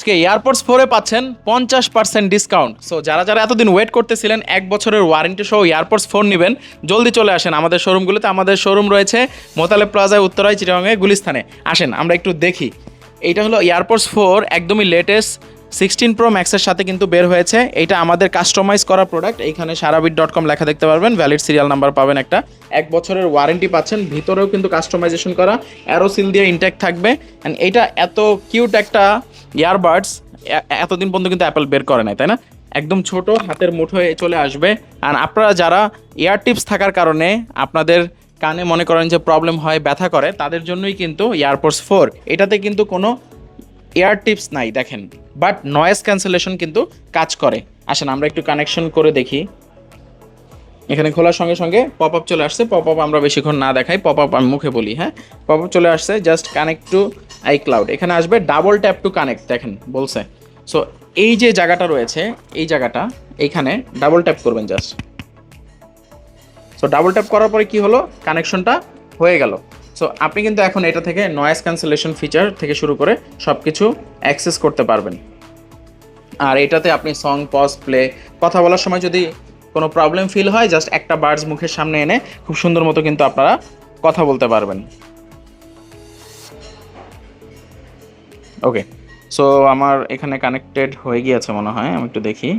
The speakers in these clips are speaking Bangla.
আজকে এয়ারপোর্টস ফোরে পাচ্ছেন পঞ্চাশ পার্সেন্ট ডিসকাউন্ট সো যারা যারা এতদিন ওয়েট করতেছিলেন, এক বছরের ওয়ারেন্টি সহ এয়ারপোর্টস ফোন নেবেন, জলদি চলে আসেন আমাদের শোরুমগুলোতে আমাদের শোরুম রয়েছে মোতালে প্লাজায়, উত্তরায়, চিটাগাঙে গুলিস্থানে আসেন, আমরা একটু দেখি। এইটা হলো এয়ারপোর্টস ফোর একদমই লেটেস্ট সিক্সটিন প্রো ম্যাক্সের সাথে কিন্তু বের হয়েছে। এটা আমাদের কাস্টমাইজ করা প্রোডাক্ট এইখানে সারাবিট ডট কম লেখা দেখতে পারবেন। ভ্যালিড সিরিয়াল নাম্বার পাবেন একটা। এক বছরের ওয়ারেন্টি পাচ্ছেন। ভিতরেও কিন্তু কাস্টমাইজেশন করা। অ্যারোসিল দিয়ে ইনটেক থাকবে। অ্যান্ড এইটা এত কিউট একটা ইয়ারবাডস এতদিন পর্যন্ত কিন্তু অ্যাপেল বের করে নাই, তাই না? একদম ছোট, হাতের মুঠোয় চলে আসবে। আর আপনারা যারা এয়ার টিপস থাকার কারণে আপনাদের কানে মনে করেন যে প্রবলেম হয়, ব্যথা করে, তাদের জন্যই কিন্তু এয়ারপোর্টস ফোর এটাতে কিন্তু কোনো এয়ার টিপস নাই, দেখেন। বাট নয়েজ ক্যান্সেলেশন কিন্তু কাজ করে। আসেন, আমরা একটু কানেকশন করে দেখি। এখানে খোলার সঙ্গে সঙ্গে পপ আপ চলে আসছে। পপ আপ আমরা বেশিক্ষণ না দেখাই পপ আপ আমি মুখে বলি হ্যাঁ? পপ আপ চলে আসছে just connect to iCloud এখানে আসবে ডাবল ট্যাপ টু কানেক্ট দেখেন, বলছে। সো এই যে জায়গাটা রয়েছে, এই জায়গাটা, এইখানে ডাবল ট্যাপ করবেন জাস্ট সো ডাবল ট্যাপ করার পরে কি হলো? কানেকশনটা হয়ে গেল। সো আপনি কিন্তু এখন এটা থেকে নয়েজ ক্যান্সেলেশন ফিচার থেকে শুরু করে সব কিছু অ্যাক্সেস করতে পারবেন। আর এটাতে আপনি সং পজ প্লে কথা বলার সময় যদি কোনো প্রবলেম ফিল হয় জাস্ট একটা বার্ডস মুখের সামনে এনে খুব সুন্দর মতো কিন্তু আপনারা কথা বলতে পারবেন। ওকে সো আমার এখানে কানেক্টেড হয়ে গিয়েছে মনে হয়, আমি একটু দেখি।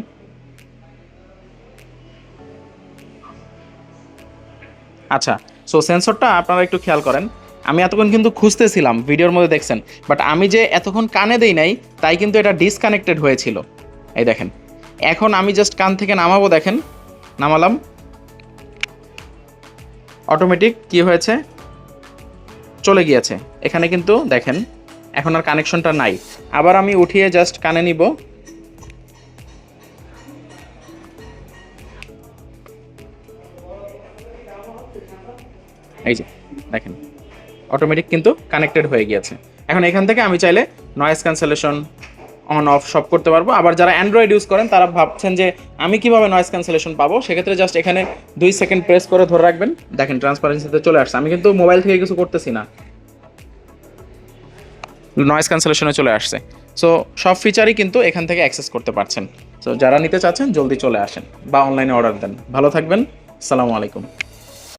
আচ্ছা সো সেন্সরটা আপনারা একটু খেয়াল করেন। আমি এতক্ষণ কিন্তু খুঁজতেছিলাম ভিডিওর মধ্যে দেখছেন। বাট আমি যে এতক্ষণ কানে দেই নাই, তাই কিন্তু এটা ডিসকানেক্টেড হয়েছিল। এই দেখেন, এখন আমি জাস্ট কান থেকে নামাবো, দেখেন। নামালাম। অটোমেটিক কি হয়েছে? চলে গিয়েছে। এখানে কিন্তু দেখেন এখন আর কানেকশনটা নাই। আবার আমি উঠিয়ে জাস্ট কানে নিব। এই যে, দেখেন অটোমেটিক কিন্তু কানেক্টেড হয়ে গিয়েছে। এখন এখান থেকে আমি চাইলে নয়েজ ক্যান্সেলেশন অন অফ সব করতে পারব। আবার যারা অ্যান্ড্রয়েড ইউজ করেন, তারা ভাবছেন যে আমি কীভাবে নয়েজ ক্যান্সেলেশন পাবো? সেক্ষেত্রে জাস্ট এখানে দুই সেকেন্ড প্রেস করে ধরে রাখবেন। দেখেন ট্রান্সপারেন্সিতে চলে আসছে। আমি কিন্তু মোবাইল থেকে কিছু করতেছি না। নয়েজ ক্যান্সেলেশনে চলে আসছে। সো সব ফিচারই কিন্তু এখান থেকে অ্যাক্সেস করতে পারছেন। সো যারা নিতে চাচ্ছেন, জলদি চলে আসেন বা অনলাইনে অর্ডার দেন। ভালো থাকবেন। সালামু আলাইকুম।